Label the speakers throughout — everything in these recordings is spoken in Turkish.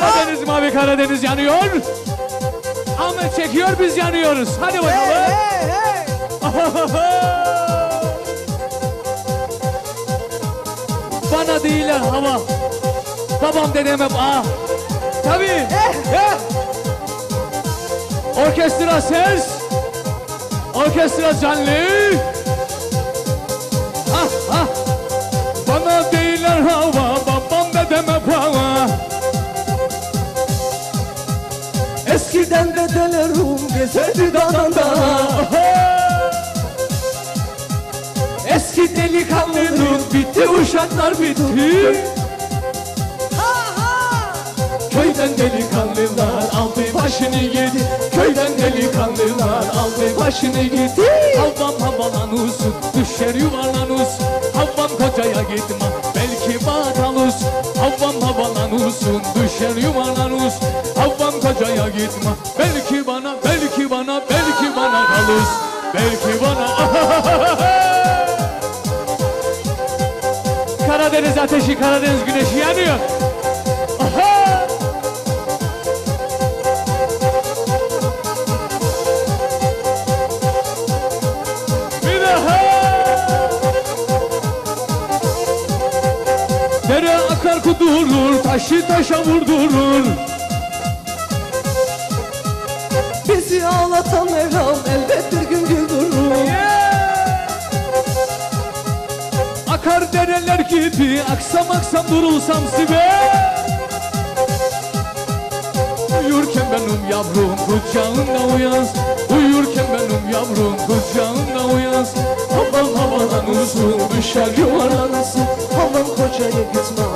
Speaker 1: Karadeniz mavi Karadeniz yanıyor. Ahmet çekiyor biz yanıyoruz. Hadi
Speaker 2: Hey
Speaker 1: bakalım.
Speaker 2: hey hey.
Speaker 1: Bana değiller hava. Babam dedem hep ah. Tabii. Eh. Orkestra ses. Orkestra canlı. Ah ah. Bana değiller hava. Babam dedem hep hava.
Speaker 2: Eskiden dedelerim gezerdi dağdan dağa.
Speaker 1: Eski delikanlılık bitti, uşaklar bitti. Köyden delikanlılar aldı başını gitti. Köyden delikanlılar aldı başını gitti. Havam havalanus, düşer yuvarlanus. Havam kocaya gitme, havalanus, düşer yuvarlanus. Havam kocaya gitme, belki bana, belki bana, belki bana kalus. Belki bana. Karadeniz ateşi, Karadeniz güneşi yanıyor. Kudurur, taşı taşa vurdurur.
Speaker 2: Bizi ağlatan Mevlam elbet bir gün güldürür.
Speaker 1: Akar dereler gibi, aksam aksam durulsam sibe. Uyurken benim yavrum kucağında uyans Uyurken benim yavrum kucağında uyans Havam havalanırsın düşer yuvarlanırsın
Speaker 2: Havam kocaya gitme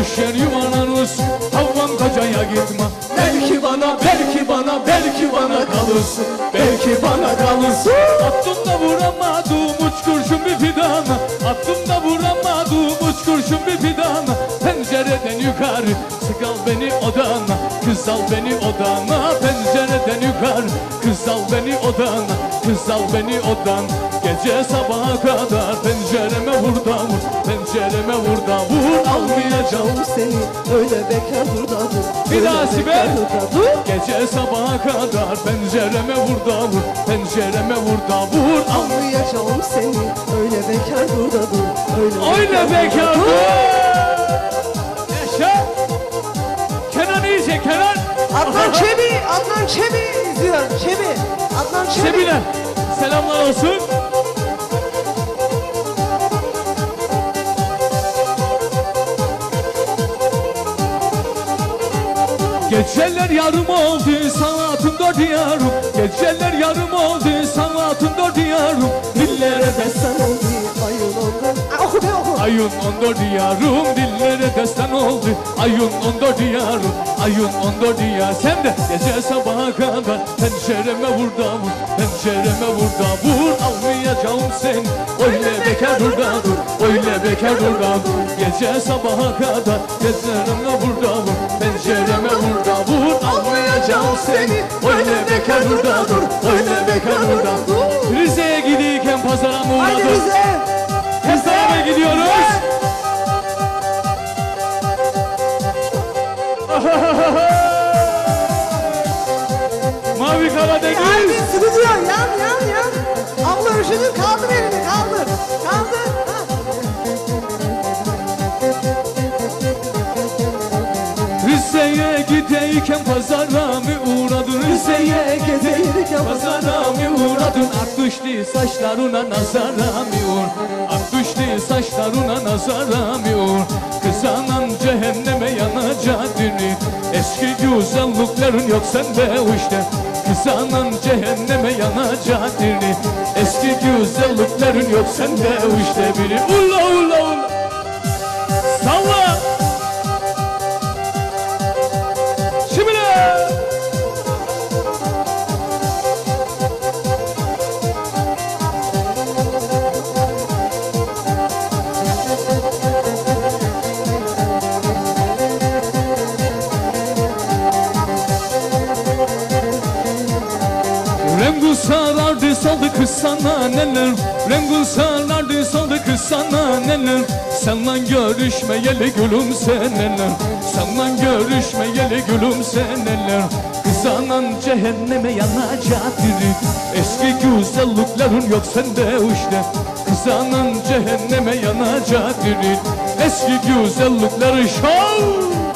Speaker 1: düşer yuvarlanırsın Havam kocaya gitme. Belki bana belki bana belki bana kalırsın. Belki bana kalırsın. Attım da vuramadım uç kurşun bir fidana. Attım da vuramadım uç kurşun bir fidana. Pencereden yukarı sıkal beni odana. Kız al beni odana. Pencereden yukarı Kız al beni odana. Kız al beni odan Gece sabaha kadar pencereme vur da vur vur da vur Almayacağım
Speaker 2: seni öyle bekar burada dur.
Speaker 1: bir daha Sibel.
Speaker 2: dur.
Speaker 1: Gece sabaha kadar pencereme vur da vur Pencereme vur da vur Al
Speaker 2: Almayacağım seni öyle bekar burada dur. Öyle
Speaker 1: Öyle bekar
Speaker 2: dur.
Speaker 1: Yaşa Kenan iyice Kenan
Speaker 2: Adnan Çebi, Adnan Çebi izliyor. Çebi, Adnan Çebi.
Speaker 1: Sebiler selamlar olsun Geceler yarım oldu sanatın dört yarım Geceler yarım oldu sanatın
Speaker 2: Ayın
Speaker 1: on dört yarım dillere destan oldu. Ayın on dört yarım ayın on dört yar Sen de gece sabaha kadar pencereme vur da vur Pencereme vur da vur. Almayacağım seni Öyle bekar dur da dur öyle bekar dur da dur. Gece sabaha kadar pencereme vur da vur Pencereme vur da vur. Almayacağım seni Öyle bekar dur da dur öyle bekar dur da dur. Rize'ye gidiyorken pazara mı
Speaker 2: Haydi
Speaker 1: hep beraber gidiyoruz. Mavi Karadeniz.
Speaker 2: Haydi stüdyo yan yan yan. Abla üşüdün kaldır elini kaldır. Kaldır. Ha.
Speaker 1: Rize'ye gideyken pazara mı uğradın? Rize'ye
Speaker 2: Gezeyirken
Speaker 1: pazara mı uğradın? Ak düştü saçlarına nazara mı uğr? Düştü saçlarına nazara mı uğr? Kız anan cehenneme yanacaktın Eski güzelliklerin yok sende işte. Kız anan cehenneme yanacaktın Eski güzelliklerin yok sende işte. Biri Ula ula ula Rengu sarardı saldı kız sana neler? Rengu sarardı saldı kız sana neler? Senle görüşmeyeli gülüm seneler. Senle görüşmeyeli gülüm seneler. Kızanan cehenneme yanacak biri Eski güzelliklerin yok sende işte. Kızanan cehenneme yanacak biri Eski güzellikleri şov